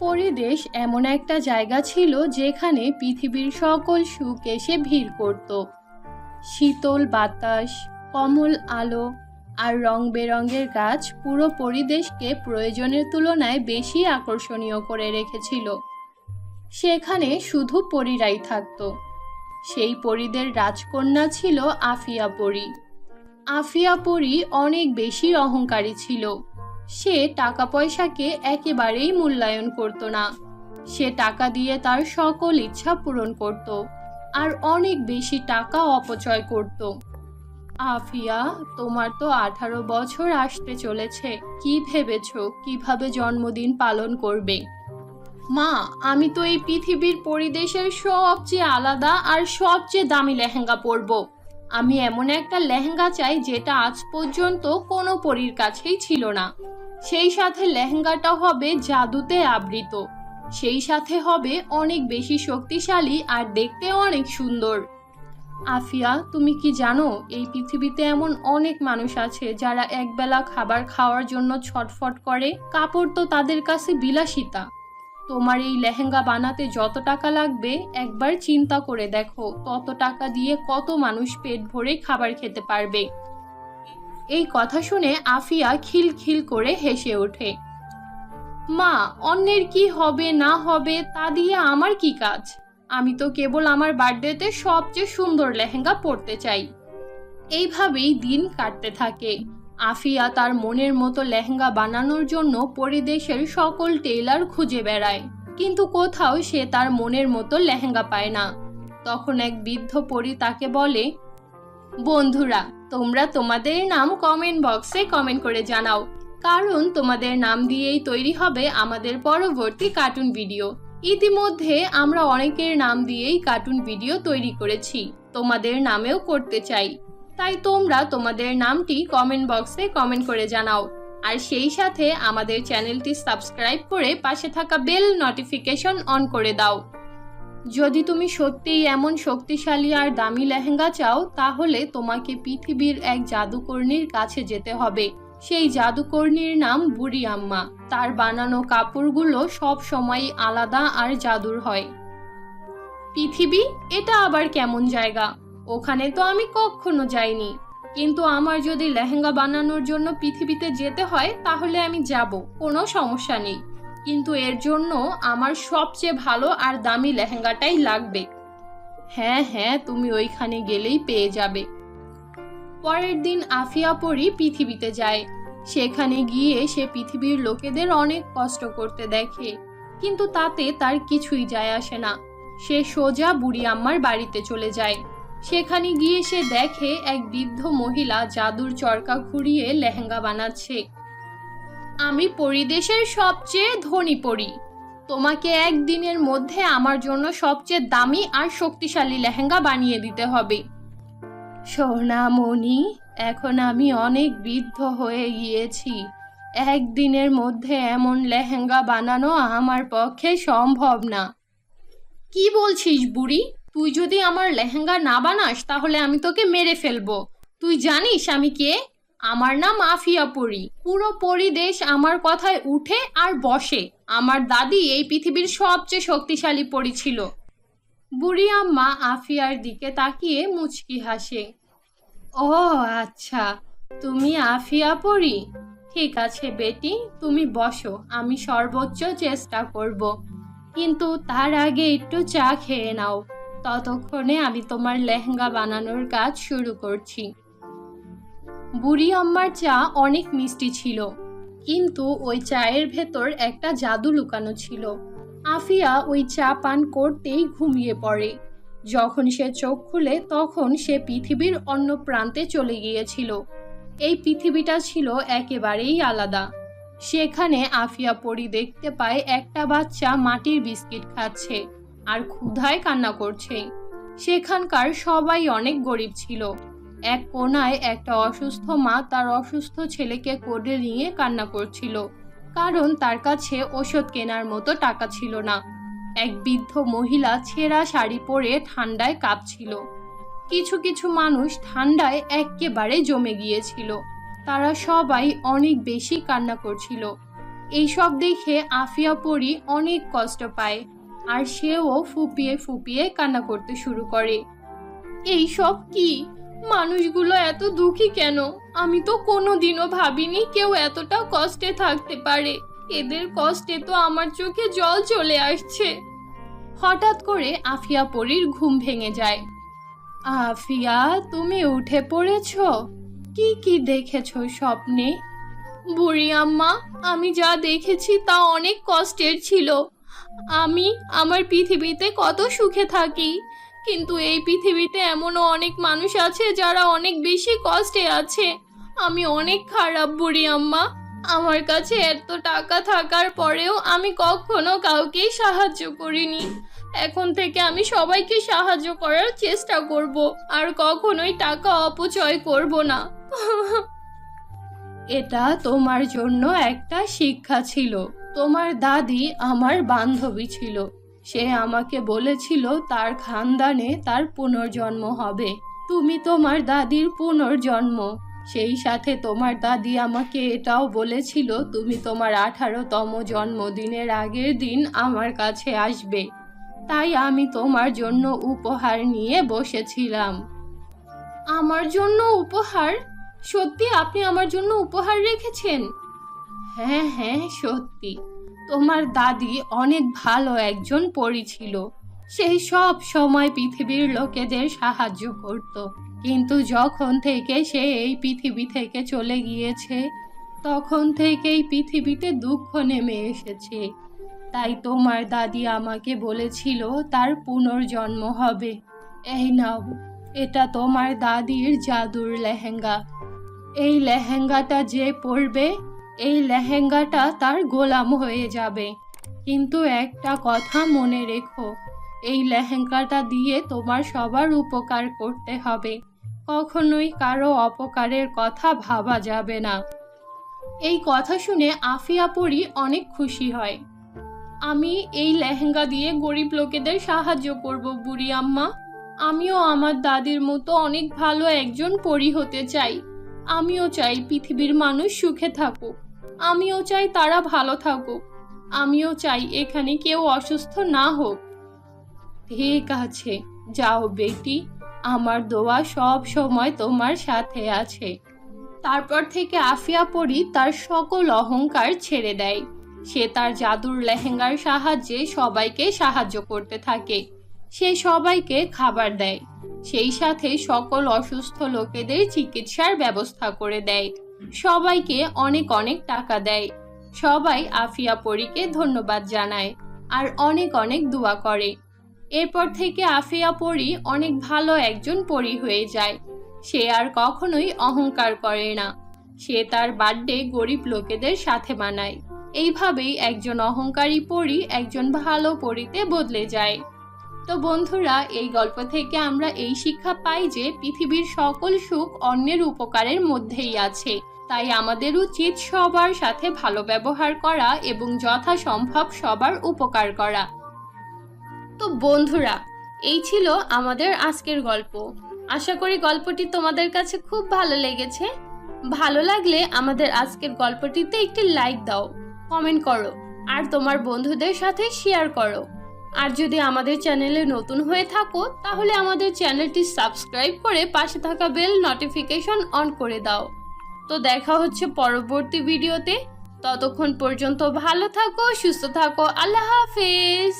পরিদেশ এমন একটা জায়গা ছিল যেখানে পৃথিবীর সকল সুখ এসে ভিড় করত। শীতল বাতাস, কমল আলো আর রং বেরঙের গাছ পুরো পরিবেশকে প্রয়োজনের তুলনায় বেশি আকর্ষণীয় করে রেখেছিল। সেখানে শুধু পরিরাই থাকত। সেই পরিদের রাজকন্যা ছিল আফিয়া পরী আফিয়া পরী অনেক বেশি অহংকারী ছিল। সে টাকা পয়সাকে একেবারেই মূল্যায়ন করত না। সে টাকা দিয়ে তার সকল ইচ্ছা পূরণ করত আর অনেক বেশি টাকা অপচয় করত। আফিয়া, তোমার তো আঠারো বছর আসতে চলেছে, কি ভেবেছ? কীভাবে জন্মদিন পালন করবে? মা, আমি তো এই পৃথিবীর পরিদেশের সবচেয়ে আলাদা আর সবচেয়ে দামি লেহেঙ্গা পরবো। আমি এমন একটা লেহেঙ্গা চাই যেটা আজ পর্যন্ত কোনো পরীর কাছেই ছিল না। সেই সাথে লেহেঙ্গাটা হবে জাদুতে আবৃত। সেই সাথে হবে অনেক বেশি শক্তিশালী আর দেখতে অনেক সুন্দর। আফিয়া, তুমি কি জানো, এই পৃথিবীতে এমন অনেক মানুষ আছে যারা একবেলা খাবার খাওয়ার জন্য ছটফট করে? কাপড় তো তাদের কাছে বিলাসিতা। তোমার এই লেহেঙ্গা বানাতে যত টাকা লাগবে, একবার চিন্তা করে দেখো। তত টাকা দিয়ে কত মানুষ পেট ভরে খাবার খেতে পারবে। এই কথা শুনে আফিয়া খিলখিল করে হেসে ওঠে। মা, অন্যের কি হবে, না হবে, তা দিয়ে আমার কি কাজ? আমি তো কেবল আমার বার্থডেতে সবচেয়ে সুন্দর লেহেঙ্গা পরতে চাই। এইভাবেই দিন কাটতে থাকে। আফিয়া তার মনের মতো লেহেঙ্গা বানানোর জন্য পরিদেশের সকল টেইলার খুঁজে বেড়ায়। কিন্তু কোথাও সে তার মনের মতো লেহেঙ্গা পায় না। তখন এক বৃদ্ধ পরি তাকে বলে, বন্ধুরা, তোমরা তোমাদের নাম কমেন্ট বক্সে কমেন্ট করে জানাও। কারণ তোমাদের নাম দিয়েই তৈরি হবে আমাদের পরবর্তী কার্টুন ভিডিও ইতিমধ্যে আমরা অনেকের নাম দিয়েই কার্টুন ভিডিও তৈরি করেছি। তোমাদের নামেও করতে চাই। তাই তোমরা তোমাদের নামটি কমেন্ট বক্সে কমেন্ট করে জানাও। আর সেই সাথে আমাদের চ্যানেলটি সাবস্ক্রাইব করে পাশে থাকা বেল নোটিফিকেশন অন করে দাও। যদি তুমি সত্যিই এমন শক্তিশালী আর দামি লেহেঙ্গা চাও, তাহলে তোমাকে পৃথিবীর এক জাদুকর্ণীর কাছে যেতে হবে। সেই জাদুকর্ণীর নাম বুড়ি আম্মা তার বানানো কাপড়গুলো সব সময় আলাদা আর জাদুর হয়। পৃথিবী, এটা আবার কেমন জায়গা? ওখানে তো আমি কখনো যাইনি। কিন্তু আমার যদি লেহেঙ্গা বানানোর জন্য পৃথিবীতে যেতে হয়, তাহলে আমি যাব। কোনো সমস্যা নেই। কিন্তু এর জন্য আমার সবচেয়ে ভালো আর দামি লেহেঙ্গাটাই লাগবে। হ্যাঁ হ্যাঁ তুমি ওইখানে গেলেই পেয়ে যাবে। পরের দিন আফিয়া পরি পৃথিবীতে যায়। সেখানে গিয়ে সে পৃথিবীর লোকেদের অনেক কষ্ট করতে দেখে। কিন্তু তাতে তার কিছুই যায় আসে না। সে সোজা বুড়ি আম্মার বাড়িতে চলে যায়। সেখানে গিয়ে সে দেখে এক বৃদ্ধ মহিলা জাদুর চরকা ঘুরিয়ে লেহেঙ্গা বানাচ্ছে। আমি পরিদেশের সবচেয়ে ধনী পরি। তোমাকে একদিনের মধ্যে আমার জন্য সবচেয়ে দামি আর শক্তিশালী লেহেঙ্গা বানিয়ে দিতে হবে। সোনামণি, এখন আমি অনেক বৃদ্ধ হয়ে গিয়েছি। একদিনের মধ্যে এমন লেহেঙ্গা বানানো আমার পক্ষে সম্ভব না। কি বলছিস বুড়ি? তুই যদি আমার লেহেঙ্গা না বানাস, তাহলে আমি তোকে মেরে ফেলব। তুই জানিস আমি কে? আমার নাম আফিয়া পরি। পুরো পরিদেশ আমার কথায় উঠে আর বসে। আমার দাদি এই পৃথিবীর সবচেয়ে শক্তিশালী পরি ছিল। বুড়ি আম্মা আফিয়ার দিকে তাকিয়ে মুচকি হাসে। ও আচ্ছা তুমি আফিয়া পরি? ঠিক আছে বেটি, তুমি বসো, আমি সর্বোচ্চ চেষ্টা করব। কিন্তু তার আগে একটু চা খেয়ে নাও। ততক্ষণে আমি তোমার লেহেঙ্গা বানানোর কাজ শুরু করছি। বুড়ি আম্মার চা অনেক মিষ্টি ছিল, কিন্তু ওই চায়ের ভেতর একটা জাদু লুকানো ছিল। আফিয়া ওই চা পান করতেই ঘুমিয়ে পড়ে। যখন সে চোখ খুলে তখন সে পৃথিবীর অন্য প্রান্তে চলে গিয়েছিল। এই পৃথিবীটা ছিল একেবারেই আলাদা। সেখানে আফিয়া পরি দেখতে পায় একটা বাচ্চা মাটির বিস্কিট খাচ্ছে। আর ক্ষুধায় কান্না করছে। সেখানকার সবাই অনেক গরিব ছিল। এক কোনায় একটা অসুস্থ মা তার অসুস্থ ছেলেকে কোডে নিয়ে কান্না করছিল। কারণ তার কাছে ওষুধ কেনার মতো টাকা ছিল না। এক বৃদ্ধ মহিলা ছেঁড়া শাড়ি পরে ঠান্ডায় কাঁপছিল। কিছু কিছু মানুষ ঠান্ডায় একেবারে জমে গিয়েছিল। তারা সবাই অনেক বেশি কান্না করছিল। এইসব দেখে আফিয়া পরি অনেক কষ্ট পায়। আর সেও ফুপিয়ে ফুপিয়ে কান্না করতে শুরু করে। এই সব কি? মানুষগুলো এত দুঃখী কেন? আমি তো কোনোদিনও ভাবিনি কেউ এতটা কষ্টে থাকতে পারে। এদের কষ্টে তো আমার চোখে জল চলে আসছে। হঠাৎ করে আফিয়া পরীর ঘুম ভেঙে যায়। আফিয়া, তুমি উঠে পড়েছো? কি কি দেখেছ স্বপ্নে? বুড়ি আম্মা, আমি যা দেখেছি তা অনেক কষ্টের ছিল। আমি আমার পৃথিবীতে কত সুখে থাকি। কিন্তু এই পৃথিবীতে এমনও অনেক মানুষ আছে যারা অনেক বেশি কষ্টে আছে। আমি অনেক খারাপ বুড়ি, আম্মা। আমার কাছে এত টাকা থাকার পরেও আমি কখনো কাউকে সাহায্য করিনি। এখন থেকে আমি সবাইকে সাহায্য করার চেষ্টা করব, আর কখনোই টাকা অপচয় করব না। এটা তোমার জন্য একটা শিক্ষা ছিল। তোমার দাদি আমার বান্ধবী ছিল। সে আমাকে বলেছিল তার খানদানে তার পুনর্জন্ম হবে। তুমি তোমার দাদির পুনর্জন্ম। সেই সাথে তোমার দাদি আমাকে এটাও বলেছিল, তুমি তোমার আঠারোতম জন্মদিনের আগের দিন আমার কাছে আসবে। তাই আমি তোমার জন্য উপহার নিয়ে বসেছিলাম। আমার জন্য উপহার? সত্যি আপনি আমার জন্য উপহার রেখেছেন? হ্যাঁ হ্যাঁ সত্যি। তোমার দাদি অনেক ভালো একজন পরী ছিল। সেই সব সময় পৃথিবীর লোকেদের সাহায্য করত। কিন্তু যখন থেকে সে এই পৃথিবী থেকে চলে গিয়েছে, তখন থেকেই পৃথিবীতে দুঃখ নেমে এসেছে। তাই তোমার দাদি আমাকে বলেছিল, তার পুনর্জন্ম হবে। এই নাও, এটা তোমার দাদির জাদুর লেহেঙ্গা। এই লেহেঙ্গাটা যে পরবে এই লেহেঙ্গাটা তার গোলাম হয়ে যাবে। কিন্তু একটা কথা মনে রেখো, এই লেহেঙ্গাটা দিয়ে তোমার সবার উপকার করতে হবে। কখনোই কারও অপকারের কথা ভাবা যাবে না। এই কথা শুনে আফিয়া পরি অনেক খুশি হয়। আমি এই লেহেঙ্গা দিয়ে গরিব লোকেদের সাহায্য করব বুড়ি আম্মা। আমিও আমার দাদির মতো অনেক ভালো একজন পরি হতে চাই। আমিও চাই পৃথিবীর মানুষ সুখে থাকুক। আমিও চাই তারা ভালো থাকুক। আমিও চাই এখানে কেউ অসুস্থ না হোক। ঠিক আছে, যাও বেটি, আমার দোয়া সব সময় তোমার সাথে আছে। তারপর থেকে আফিয়া পরি তার সকল অহংকার ছেড়ে দেয়। সে তার জাদুর লেহেঙ্গার সাহায্যে সবাইকে সাহায্য করতে থাকে। সে সবাইকে খাবার দেয়। সেই সাথে সকল অসুস্থ লোকেদের চিকিৎসার ব্যবস্থা করে দেয়। সবাইকে অনেক অনেক টাকা দেয়। সবাই আফিয়া পরীকে ধন্যবাদ জানায় আর অনেক অনেক দোয়া করে। এরপর থেকে আফিয়া পরি অনেক ভালো একজন পরি হয়ে যায়। সে আর কখনোই অহংকার করে না। সে তার বার্থডে গরিব লোকেদের সাথে মানায়। এইভাবেই একজন অহংকারী পরি একজন ভালো পরিতে বদলে যায়। তো বন্ধুরা, এই গল্প থেকে আমরা এই শিক্ষা পাই যে পৃথিবীর সকল সুখ অন্যের উপকারের মধ্যেই আছে। তাই আমাদের উচিত সবার সাথে ভালো ব্যবহার করা এবং যথাসম্ভব সবার উপকার করা। তো বন্ধুরা, এই ছিল আমাদের আজকের গল্প। আশা করি গল্পটি তোমাদের কাছে খুব ভালো লেগেছে। ভালো লাগলে আমাদের আজকের গল্পটিতে একটি লাইক দাও, কমেন্ট করো, আর তোমার বন্ধুদের সাথে শেয়ার করো। আর যদি আমাদের চ্যানেলে নতুন হয়ে থাকো, তাহলে আমাদের চ্যানেলটি সাবস্ক্রাইব করে পাশে থাকা বেল নোটিফিকেশন অন করে দাও। তো দেখা হচ্ছে পরবর্তী ভিডিওতে। ততক্ষণ পর্যন্ত ভালো থাকো, সুস্থ থাকো। আল্লাহ হাফেজ।